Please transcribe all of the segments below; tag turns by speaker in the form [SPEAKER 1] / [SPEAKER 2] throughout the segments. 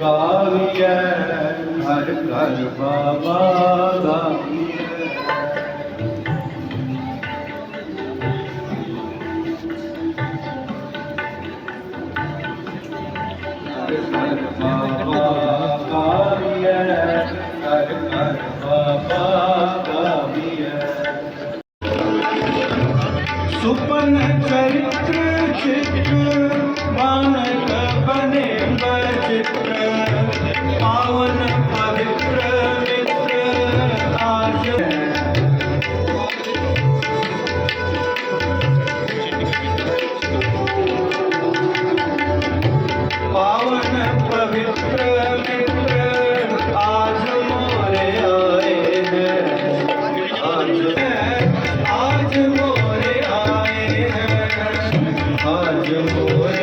[SPEAKER 1] ਗਾਵੀਐ ਹਰ ਘਰ ਬਾਬਾ ਗਾਵੀਐ ਹਰ ਘਰ ਬਾਬਾ eu vou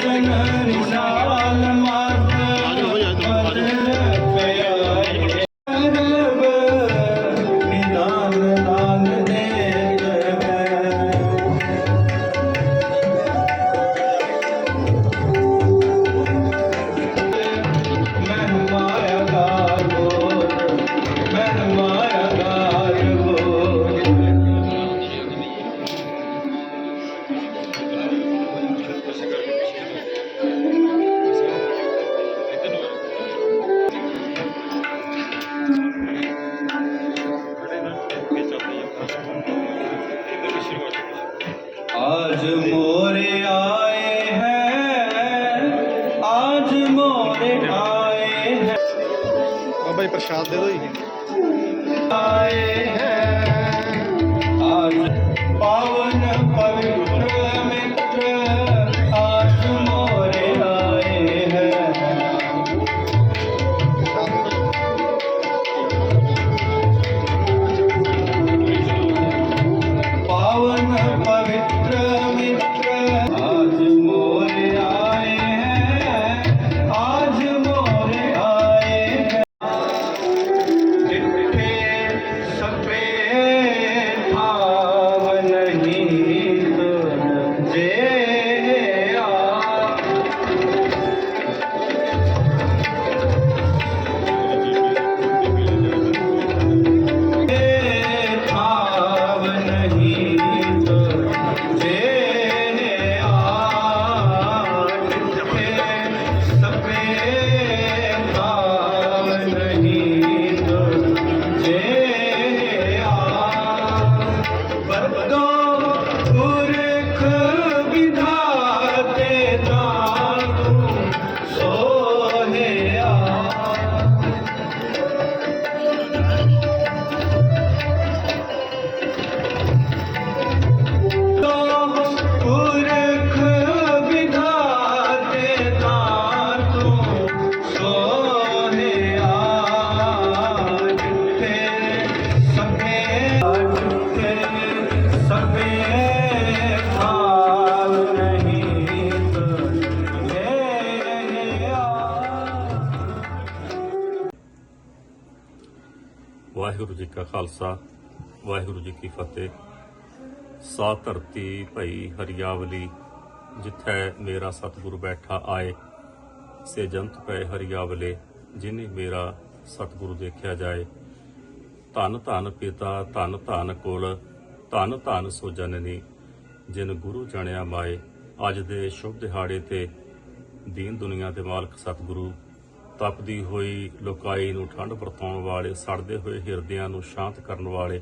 [SPEAKER 1] Yeah. आज मोरे आए हैं आज मोरे आए हैं
[SPEAKER 2] भाई प्रसाद दे दो
[SPEAKER 1] आए हैं
[SPEAKER 3] ਵਾਹਿਗੁਰੂ ਜੀ ਕਾ ਖਾਲਸਾ, ਵਾਹਿਗੁਰੂ ਜੀ ਕੀ ਫਤਿਹ। ਸਾ ਧਰਤੀ ਭਈ ਹਰੀਆਵਲੀ, ਜਿੱਥੇ ਮੇਰਾ ਸਤਿਗੁਰੂ ਬੈਠਾ ਆਏ, ਸੇ ਜੰਤ ਪਏ ਹਰੀਆਵਲੇ, ਜਿਨੇ ਮੇਰਾ ਸਤਿਗੁਰੂ ਦੇਖਿਆ ਜਾਏ। ਧੰਨ ਧੰਨ ਪਿਤਾ, ਧੰਨ ਧੰਨ ਕੋਲ, ਧਨ ਧਨ ਸੋ ਜਨਨੀ, ਜਿਨ ਗੁਰੂ ਜਾਣਿਆ ਮਾਏ, ਅੱਜ ਦੇ ਸ਼ੁਭ ਦਿਹਾੜੇ ਤੇ ਦੀਨ ਦੁਨੀਆ ਦੇ ਮਾਲਕ ਸਤਿਗੁਰੂ ਤਪਦੀ ਹੋਈ ਲੋਕਾਈ ਨੂੰ ਠੰਡ ਵਰਤਾਉਣ ਵਾਲੇ, ਸੜਦੇ ਹੋਏ ਹਿਰਦਿਆਂ ਨੂੰ ਸ਼ਾਂਤ ਕਰਨ ਵਾਲੇ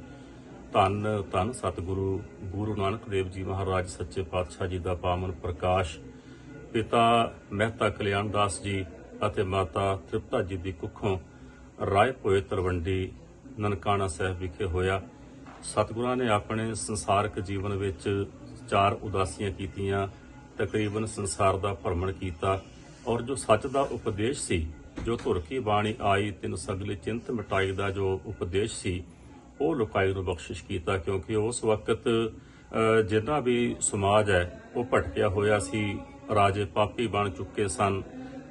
[SPEAKER 3] ਧੰਨ ਧੰਨ ਸਤਿਗੁਰੂ, ਗੁਰੂ ਨਾਨਕ ਦੇਵ ਜੀ ਮਹਾਰਾਜ, ਸੱਚੇ ਪਾਤਸ਼ਾਹ ਜੀ ਦਾ ਪਾਵਨ ਪ੍ਰਕਾਸ਼, ਪਿਤਾ ਮਹਿਤਾ ਕਲਿਆਣ ਦਾਸ ਜੀ ਅਤੇ ਮਾਤਾ ਤ੍ਰਿਪਤਾ ਜੀ ਦੀ ਕੁੱਖੋਂ ਰਾਏ ਭੋਏ ਤਲਵੰਡੀ, ਨਨਕਾਣਾ ਸਾਹਿਬ ਵਿਖੇ ਹੋਇਆ। ਸਤਿਗੁਰਾਂ ਨੇ ਆਪਣੇ ਸੰਸਾਰਿਕ ਜੀਵਨ ਵਿੱਚ ਚਾਰ ਉਦਾਸੀਆਂ ਕੀਤੀਆਂ, ਤਕਰੀਬਨ ਸੰਸਾਰ ਦਾ ਭ੍ਰਮਣ ਕੀਤਾ ਔਰ ਜੋ ਸੱਚ ਦਾ ਉਪਦੇਸ਼ ਸੀ ਜੋ ਧੁਰ ਕੀ ਬਾਣੀ ਆਈ, ਤਿੰਨ ਸਗਲੇ ਚਿੰਤ ਮਿਟਾਈ ਦਾ ਜੋ ਉਪਦੇਸ਼ ਸੀ, ਉਹ ਲੋਕਾਈ ਨੂੰ ਬਖਸ਼ਿਸ਼ ਕੀਤਾ, ਕਿਉਂਕਿ ਉਸ ਵਕਤ ਜਿੰਨਾ ਵੀ ਸਮਾਜ ਹੈ, ਉਹ ਭਟਕਿਆ ਹੋਇਆ ਸੀ, ਰਾਜੇ ਪਾਪੀ ਬਣ ਚੁੱਕੇ ਸਨ।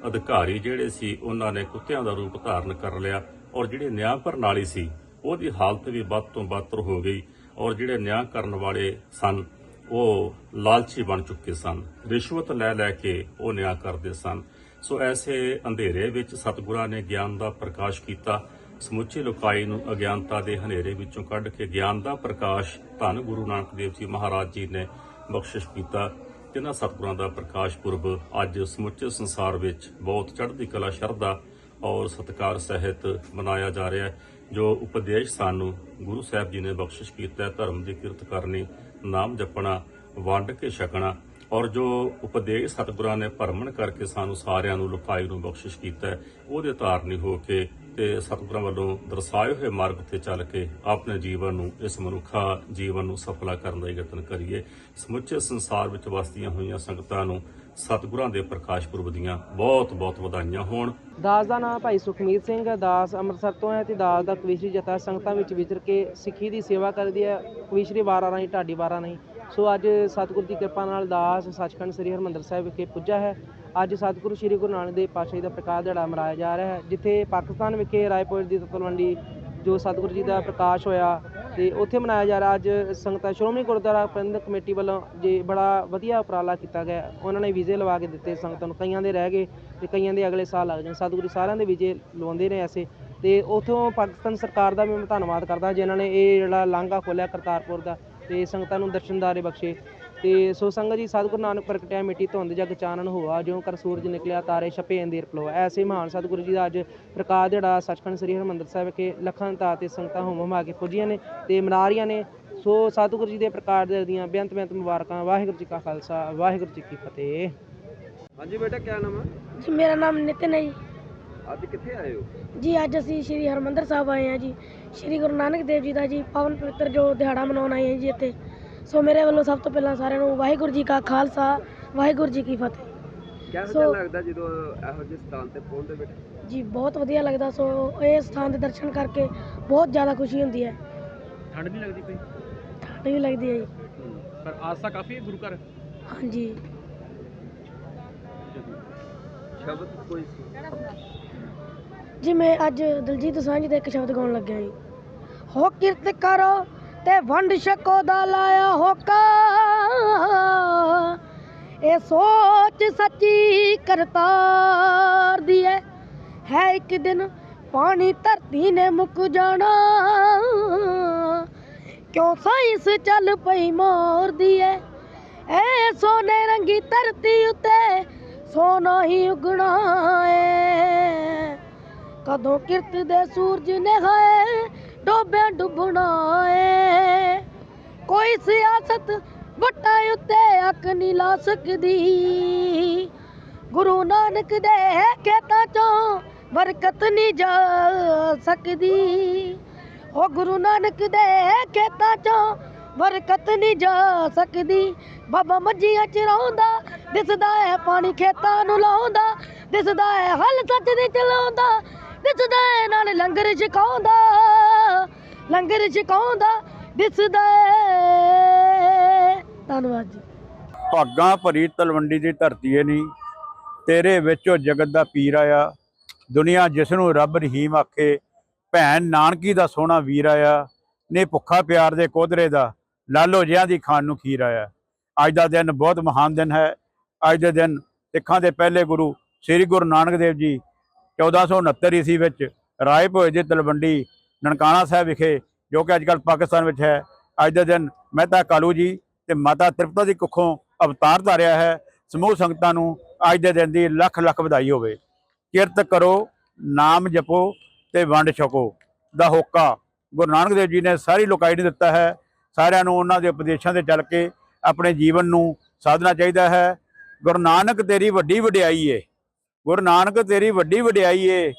[SPEAKER 3] ਅਧਿਕਾਰੀ ਜਿਹੜੇ ਸੀ, ਉਹਨਾਂ ਨੇ ਕੁੱਤਿਆਂ ਦਾ ਰੂਪ ਧਾਰਨ ਕਰ ਲਿਆ, ਔਰ ਜਿਹੜੀ ਨਿਆਂ ਪ੍ਰਣਾਲੀ ਸੀ, ਉਹਦੀ ਹਾਲਤ ਵੀ ਵੱਧ ਤੋਂ ਬਦਤਰ ਹੋ ਗਈ, ਔਰ ਜਿਹੜੇ ਨਿਆਂ ਕਰਨ ਵਾਲੇ ਸਨ, ਉਹ ਲਾਲਚੀ ਬਣ ਚੁੱਕੇ ਸਨ, ਰਿਸ਼ਵਤ ਲੈ ਲੈ ਕੇ ਉਹ ਨਿਆਂ ਕਰਦੇ ਸਨ। ਸੋ ਐਸੇ ਅੰਧੇਰੇ ਵਿੱਚ ਸਤਿਗੁਰਾਂ ਨੇ ਗਿਆਨ ਦਾ ਪ੍ਰਕਾਸ਼ ਕੀਤਾ। ਸਮੁੱਚੀ ਲੋਕਾਈ ਨੂੰ ਅਗਿਆਨਤਾ ਦੇ ਹਨੇਰੇ ਵਿੱਚੋਂ ਕੱਢ ਕੇ ਗਿਆਨ ਦਾ ਪ੍ਰਕਾਸ਼ ਧੰਨ ਗੁਰੂ ਨਾਨਕ ਦੇਵ ਜੀ ਮਹਾਰਾਜ ਜੀ ਨੇ ਬਖਸ਼ਿਸ਼ ਕੀਤਾ। ਜਿਨ੍ਹਾਂ ਸਤਿਗੁਰਾਂ ਦਾ ਪ੍ਰਕਾਸ਼ ਪੁਰਬ ਅੱਜ ਸਮੁੱਚੇ ਸੰਸਾਰ ਵਿੱਚ ਬਹੁਤ ਚੜ੍ਹਦੀ ਕਲਾ, ਸ਼ਰਧਾ ਔਰ ਸਤਿਕਾਰ ਸਹਿਤ ਮਨਾਇਆ ਜਾ ਰਿਹਾ ਹੈ, ਜੋ ਉਪਦੇਸ਼ ਸਾਨੂੰ ਗੁਰੂ ਸਾਹਿਬ ਜੀ ਨੇ ਬਖਸ਼ਿਸ਼ ਕੀਤਾ ਧਰਮ ਦੀ ਕਿਰਤ ਕਰਨੀ, ਨਾਮ ਜਪਣਾ, ਵੰਡ ਕੇ ਛਕਣਾ ਔਰ ਜੋ ਉਪਦੇਸ਼ ਸਤਿਗੁਰਾਂ ਨੇ ਭਰਮਣ ਕਰਕੇ ਸਾਨੂੰ ਸਾਰਿਆਂ ਨੂੰ ਲੁਕਾਈ ਨੂੰ ਬਖਸ਼ਿਸ਼ ਕੀਤਾ ਉਹਦੇ ਧਾਰਨੀ ਹੋ ਕੇ ਤੇ ਸਤਿਗੁਰਾਂ ਵੱਲੋਂ ਦਰਸਾਏ ਹੋਏ ਮਾਰਗ ਤੇ ਚੱਲ ਕੇ ਆਪਣੇ ਜੀਵਨ ਨੂੰ, ਇਸ ਮਨੁੱਖਾ ਜੀਵਨ ਨੂੰ ਸਫਲਾ ਕਰਨ ਦਾ ਯਤਨ ਕਰੀਏ। ਸਮੁੱਚੇ ਸੰਸਾਰ ਵਿੱਚ ਵਸਦੀਆਂ ਹੋਈਆਂ ਸੰਗਤਾਂ ਨੂੰ ਸਤਿਗੁਰਾਂ ਦੇ ਪ੍ਰਕਾਸ਼ ਪੁਰਬ ਦੀਆਂ ਬਹੁਤ ਬਹੁਤ ਵਧਾਈਆਂ ਹੋਣ।
[SPEAKER 4] ਦਾਸ ਦਾ ਨਾਮ ਭਾਈ ਸੁਖਮੀਤ ਸਿੰਘ ਹੈ। ਦਾਸ ਅੰਮ੍ਰਿਤਸਰ ਤੋਂ ਹੈ ਤੇ ਦਾਸ ਦਾ ਕਵੀਸ਼ਰੀ ਜਥਾ ਸੰਗਤਾਂ ਵਿੱਚ ਵਿਚਰ ਕੇ ਸਿੱਖੀ ਦੀ ਸੇਵਾ ਕਰਦੀ ਹੈ। ਕਵੀਸ਼ਰੀ ਵਾਰਾਂ ਰਾਹੀਂ, ਢਾਡੀ ਵਾਰਾਂ ਰਾਹੀਂ। ਸੋ ਅੱਜ ਸਤਿਗੁਰ ਦੀ ਕਿਰਪਾ ਨਾਲ ਦਾਸ ਸੱਚਖੰਡ ਸ੍ਰੀ ਹਰਿਮੰਦਰ ਸਾਹਿਬ ਵਿਖੇ ਪੁੱਜਾ ਹੈ। ਅੱਜ ਸਤਿਗੁਰੂ ਸ੍ਰੀ ਗੁਰੂ ਨਾਨਕ ਦੇਵ ਪਾਤਸ਼ਾਹ ਦਾ ਪ੍ਰਕਾਸ਼ ਦਿਹਾੜਾ ਮਨਾਇਆ ਜਾ ਰਿਹਾ ਹੈ, ਜਿੱਥੇ ਪਾਕਿਸਤਾਨ ਵਿਖੇ ਰਾਏਪੁਰ ਦੀ ਤਲਵੰਡੀ ਜੋ ਸਤਿਗੁਰੂ ਜੀ ਦਾ ਪ੍ਰਕਾਸ਼ ਹੋਇਆ ਤੇ ਉੱਥੇ ਮਨਾਇਆ ਜਾ ਰਿਹਾ। ਅੱਜ ਸੰਗਤਾਂ ਸ਼੍ਰੋਮਣੀ ਗੁਰਦੁਆਰਾ ਪ੍ਰਬੰਧਕ ਕਮੇਟੀ ਵੱਲੋਂ ਜੇ ਬੜਾ ਵਧੀਆ ਉਪਰਾਲਾ ਕੀਤਾ ਗਿਆ ਉਹਨਾਂ ਨੇ ਵੀਜ਼ੇ ਲਵਾ ਕੇ ਦਿੱਤੇ ਸੰਗਤਾਂ ਨੂੰ। ਕਈਆਂ ਦੇ ਰਹਿ ਗਏ ਤੇ ਕਈਆਂ ਦੇ ਅਗਲੇ ਸਾਲ ਲੱਗ ਜਾਣ। ਸਤਿਗੁਰੂ ਸਾਰਿਆਂ ਦੇ ਵੀਜ਼ੇ ਲਵਾਉਂਦੇ ਨੇ ਐਸੇ। ਤੇ ਉਥੋਂ ਪਾਕਿਸਤਾਨ ਸਰਕਾਰ ਦਾ ਵੀ ਮੈਂ ਧੰਨਵਾਦ ਕਰਦਾ, ਜਿਨ੍ਹਾਂ ਨੇ ਇਹ ਜਿਹੜਾ ਲਾਂਘਾ ਖੋਲਿਆ ਕਰਤਾਰਪੁਰ ਦਾ। ਤੇ ਸੰਗਤਾਂ ਨੂੰ ਦਰਸ਼ਨਦਾਰੇ ਬਖਸ਼ੇ। ਤੇ ਸੋ ਸੰਗਤ ਜੀ ਸਤਿਗੁਰੂ ਨਾਨਕ ਪ੍ਰਗਟਿਆ ਮਿੱਟੀ ਧੁੰਦ ਜਗ ਚਾਨਣ ਹੋਆ ਜਿਉ ਕਰ ਸੂਰਜ ਨਿਕਲਿਆ ਤਾਰੇ ਛਪੇ ਅੰਧੇਰ ਪਲੋਆ ਐਸੇ ਮਹਾਨ ਸਤਿਗੁਰੂ ਜੀ ਦਾ ਅੱਜ ਪ੍ਰਕਾਸ਼ ਦਿਹਾੜਾ ਸੱਚਖੰਡ ਸ੍ਰੀ ਹਰਿਮੰਦਰ ਸਾਹਿਬ ਵਿਖੇ ਲੱਖਾਂ ਤਾ ਤੇ ਸੰਗਤਾਂ ਹੋਮ ਹਮਾ ਕੇ ਪੁੱਜੀਆਂ ਨੇ ਤੇ ਮਨਾ ਰਹੀਆਂ ਨੇ। ਸੋ ਸਤਿਗੁਰੂ ਜੀ ਦੇ ਪ੍ਰਕਾਸ਼ ਦੀਆਂ ਬੇਅੰਤ ਬੇਅੰਤ ਮੁਬਾਰਕਾਂ। ਵਾਹਿਗੁਰੂ ਜੀ ਕਾ ਖਾਲਸਾ ਵਾਹਿਗੁਰੂ ਜੀ ਕੀ ਫਤਿਹ।
[SPEAKER 2] ਹਾਂਜੀ ਬੇਟਾ ਕੀ ਨਾਮ ਹੈ
[SPEAKER 5] ਜੀ ਮੇਰਾ ਨਾਮ ਨਿਤਿਨ ਹੈ ਜੀ।
[SPEAKER 2] ਅੱਜ ਕਿੱਥੇ ਆਏ ਹੋ?
[SPEAKER 5] ਜੀ ਅੱਜ ਅਸੀਂ ਸ਼੍ਰੀ ਹਰਮੰਦਰ ਸਾਹਿਬ ਆਏ ਹਾਂ ਜੀ। ਸ਼੍ਰੀ ਗੁਰੂ ਨਾਨਕ ਦੇਵ ਜੀ ਦਾ ਜੀ ਪਾਵਨ ਪਵਿੱਤਰ ਜੋ ਦਿਹਾੜਾ ਮਨਾਉਣ ਆਏ ਹਾਂ ਜੀ ਇੱਥੇ। ਸੋ ਮੇਰੇ ਵੱਲੋਂ ਸਭ ਤੋਂ ਪਹਿਲਾਂ ਸਾਰਿਆਂ ਨੂੰ ਵਾਹਿਗੁਰੂ ਜੀ ਕਾ ਖਾਲਸਾ ਵਾਹਿਗੁਰੂ ਜੀ ਕੀ ਫਤਿਹ।
[SPEAKER 2] ਕਿਹੋ
[SPEAKER 5] ਸੋ-
[SPEAKER 2] ਜਿਹਾ ਲੱਗਦਾ ਜਦੋਂ ਇਹੋ ਜਿਹੇ ਸਥਾਨ ਤੇ ਪਹੁੰਚਦੇ ਬੇਟਾ
[SPEAKER 5] ਜੀ ਬਹੁਤ ਵਧੀਆ ਲੱਗਦਾ। ਸੋ ਇਹ ਸਥਾਨ ਦੇ ਦਰਸ਼ਨ ਕਰਕੇ ਬਹੁਤ ਜ਼ਿਆਦਾ ਖੁਸ਼ੀ ਹੁੰਦੀ ਹੈ।
[SPEAKER 2] ਠੰਡ ਨਹੀਂ ਲੱਗਦੀ ਪਈ
[SPEAKER 5] ਠੰਡ ਵੀ ਲੱਗਦੀ ਹੈ ਜੀ।
[SPEAKER 2] ਪਰ ਆਸਾ ਕਾਫੀ ਹੈ ਗੁਰੂ ਘਰ?
[SPEAKER 5] ਹਾਂਜੀ।
[SPEAKER 2] ਸ਼ਬਦ ਕੋਈ
[SPEAKER 5] ਜੀ, ਮੈਂ ਅੱਜ ਦਲਜੀਤ ਦੋਸਾਂਝ ਦਾ ਇੱਕ ਸ਼ਬਦ ਗਾਉਣ ਲੱਗਿਆ ਜੀ। ਹੋ ਕਿਰਤ ਕਰੋ ਤੇ ਵੰਡ ਛਕੋ ਦਾ ਲਾਇਆ ਹੋਕਾ। ਇਹ ਸੋਚ ਸੱਚੀ ਕਰਤਾਰ ਦੀ ਹੈ ਹੈ ਇੱਕ ਦਿਨ ਪਾਣੀ ਧਰਤੀ ਨੇ ਮੁੱਕ ਜਾਣਾ। ਕਿਉਂ ਸਾਇੰਸ ਚੱਲ ਪਈ ਮੋਰਦੀ ਐ। ਐ ਸੋਨੇ ਰੰਗੀ ਧਰਤੀ ਉਤੇ ਸੋਨਾ ਹੀ ਉਗਣਾ ਏ। ਕਦੋਂ ਕਿਰਤ ਦੇ ਸੂਰਜ ਨੇ ਹਾਏ ਡੋਬਿਆ ਡੁੱਬਣਾ ਏ। ਕੋਈ ਸਿਆਸਤ ਵੱਟਾਂ ਉੱਤੇ ਅੱਖ ਨਹੀਂ ਲਾ ਸਕਦੀ। ਗੁਰੂ ਨਾਨਕ ਦੇ ਖੇਤਾਂ ਚੋਂ ਬਰਕਤ ਨਹੀਂ ਜਾ ਸਕਦੀ। ਉਹ ਗੁਰੂ ਨਾਨਕ ਦੇ ਖੇਤਾਂ ਚੋਂ ਬਰਕਤ ਨਹੀਂ ਜਾ ਸਕਦੀ। ਬਾਬਾ ਮੱਝੀਆਂ ਚਰਾਉਂਦਾ ਦਿਸਦਾ ਹੈ ਪਾਣੀ ਖੇਤਾਂ ਨੂੰ ਲਾਉਂਦਾ, ਦਿਸਦਾ ਹੈ ਹਲ ਸੱਚ ਦੀ ਚਲਾਉਂਦਾ ਦਿਸਦਾ ਹੈ ਨਾਲ ਲੰਗਰ ਛਕਾਉਂਦਾ ਲੰਗਰ ਛਕਾਉਂਦਾ, ਦਿਸਦਾ ਹੈ। ਧੰਨਵਾਦ ਜੀ।
[SPEAKER 6] ਭਾਗਾਂ ਭਰੀ ਤਲਵੰਡੀ ਦੀ ਧਰਤੀ ਏ ਨਹੀਂ ਤੇਰੇ ਵਿੱਚੋਂ ਜਗਤ ਦਾ ਪੀਰ ਆਇਆ, ਦੁਨੀਆ ਜਿਸ ਨੂੰ ਰੱਬ ਰਹੀਮ ਆਖੇ, ਭੈਣ ਨਾਨਕੀ ਦਾ ਸੋਹਣਾ ਵੀਰ ਆਇਆ, ਨੇ ਭੁੱਖਾ ਪਿਆਰ ਦੇ ਕੋਧਰੇ ਦਾ ਲਾਲੋ ਜਿਹਾਂ ਦੀ ਖਾਣ ਨੂੰ ਖੀਰ ਆਇਆ। ਅੱਜ ਦਾ ਦਿਨ ਬਹੁਤ ਮਹਾਨ ਦਿਨ ਹੈ। ਅੱਜ ਦੇ ਦਿਨ ਸਿੱਖਾਂ ਦੇ ਪਹਿਲੇ ਗੁਰੂ ਸ੍ਰੀ ਗੁਰੂ ਨਾਨਕ ਦੇਵ ਜੀ 1469 ਈਸਵੀ ਵਿੱਚ ਰਾਏ ਭੋਏ ਦੀ ਤਲਵੰਡੀ ਨਨਕਾਣਾ ਸਾਹਿਬ ਵਿਖੇ, ਜੋ ਕਿ ਅੱਜਕੱਲ ਪਾਕਿਸਤਾਨ ਵਿੱਚ ਹੈ, ਅੱਜ ਦੇ ਦਿਨ ਮਹਿਤਾ ਕਾਲੂ ਜੀ ਤੇ ਮਾਤਾ ਤ੍ਰਿਪਤਾ ਦੀ ਕੁੱਖੋਂ ਅਵਤਾਰ ਧਾਰਿਆ ਹੈ। ਸਮੂਹ ਸੰਗਤਾਂ ਨੂੰ ਅੱਜ ਦੇ ਦਿਨ ਦੀ ਲੱਖ ਲੱਖ ਵਧਾਈ ਹੋਵੇ। ਕਿਰਤ ਕਰੋ, ਨਾਮ ਜਪੋ ਤੇ ਵੰਡ ਛਕੋ। ਦਾ ਹੋਕਾ ਗੁਰੂ ਨਾਨਕ ਦੇਵ ਜੀ ਨੇ ਸਾਰੀ ਲੋਕਾਈ ਨੂੰ ਦਿੱਤਾ ਹੈ। ਸਾਰਿਆਂ ਨੂੰ ਉਹਨਾਂ ਦੇ ਉਪਦੇਸ਼ਾਂ ਤੇ ਚੱਲ ਕੇ ਆਪਣੇ ਜੀਵਨ ਨੂੰ ਸਾਧਨਾ ਚਾਹੀਦਾ ਹੈ। ਗੁਰੂ ਨਾਨਕ ਤੇਰੀ ਵੱਡੀ ਵਡਿਆਈ ਏ। ਗੁਰੂ ਨਾਨਕ ਤੇਰੀ ਵੱਡੀ ਵਡਿਆਈ ਏ।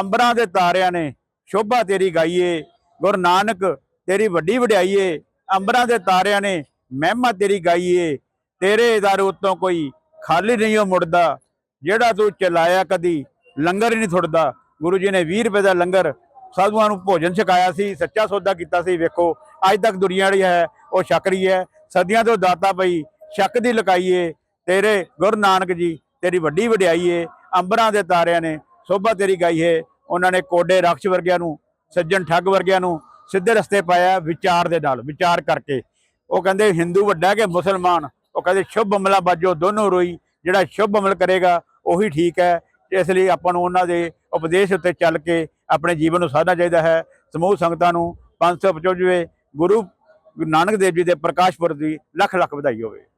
[SPEAKER 6] ਅੰਬਰਾਂ ਦੇ ਤਾਰਿਆਂ ਨੇ ਸ਼ੋਭਾ ਤੇਰੀ ਗਾਈਏ ਗੁਰੂ ਨਾਨਕ ਤੇਰੀ ਵੱਡੀ ਵਡਿਆਈ ਏ। ਅੰਬਰਾਂ ਦੇ ਤਾਰਿਆਂ ਨੇ ਮਹਿਮਾ ਤੇਰੀ ਗਾਈਏ ਤੇਰੇ ਦਰ ਉੱਤੋਂ ਕੋਈ ਖਾਲੀ ਨਹੀਂ ਉਹ ਮੁੜਦਾ। ਜਿਹੜਾ ਤੂੰ ਚਲਾਇਆ ਕਦੀ ਲੰਗਰ ਹੀ ਨਹੀਂ ਥੁੱਟਦਾ ਗੁਰੂ ਜੀ ਨੇ 20 ਰੁਪਏ ਦਾ ਲੰਗਰ ਸਾਧੂਆਂ ਨੂੰ ਭੋਜਨ ਛਕਾਇਆ ਸੀ, ਸੱਚਾ ਸੌਦਾ ਕੀਤਾ ਸੀ। ਵੇਖੋ ਅੱਜ ਤੱਕ ਦੁਨੀਆ ਜਿਹੜੀ ਹੈ, ਉਹ ਛੱਕ ਰਹੀ ਹੈ। ਸਦੀਆਂ ਤੋਂ ਦਾਤਾ ਪਈ ਸ਼ੱਕ ਦੀ ਲਕਾਈਏ ਤੇਰੇ ਗੁਰੂ ਨਾਨਕ ਜੀ, ਤੇਰੀ ਵੱਡੀ ਵਡਿਆਈ ਏ। ਅੰਬਰਾਂ ਦੇ ਤਾਰਿਆਂ ਨੇ ਸੋਭਾ ਤੇਰੀ ਗਾਈ ਹੈ ਉਹਨਾਂ ਨੇ ਕੋਡੇ ਰਕਸ਼ ਵਰਗਿਆਂ ਨੂੰ, ਸੱਜਣ ਠੱਗ ਵਰਗਿਆਂ ਨੂੰ ਸਿੱਧੇ ਰਸਤੇ ਪਾਇਆ ਵਿਚਾਰ ਦੇ ਨਾਲ, ਵਿਚਾਰ ਕਰਕੇ। ਉਹ ਕਹਿੰਦੇ, ਹਿੰਦੂ ਵੱਡਾ ਕਿ ਮੁਸਲਮਾਨ? ਉਹ ਕਹਿੰਦੇ, ਸ਼ੁਭ ਅਮਲਾ ਬਾਜੋ ਦੋਨੋਂ ਰੋਈ। ਜਿਹੜਾ ਸ਼ੁਭ ਅਮਲ ਕਰੇਗਾ, ਉਹੀ ਠੀਕ ਹੈ। ਇਸ ਲਈ ਆਪਾਂ ਨੂੰ ਉਹਨਾਂ ਦੇ ਉਪਦੇਸ਼ ਉੱਤੇ ਚੱਲ ਕੇ ਆਪਣੇ ਜੀਵਨ ਨੂੰ ਸਾਧਨਾ ਚਾਹੀਦਾ ਹੈ। ਸਮੂਹ ਸੰਗਤਾਂ ਨੂੰ 555 ਗੁਰੂ ਨਾਨਕ ਦੇਵ ਜੀ ਦੇ ਪ੍ਰਕਾਸ਼ ਪੁਰਬ ਦੀ ਲੱਖ ਲੱਖ ਵਧਾਈ ਹੋਵੇ।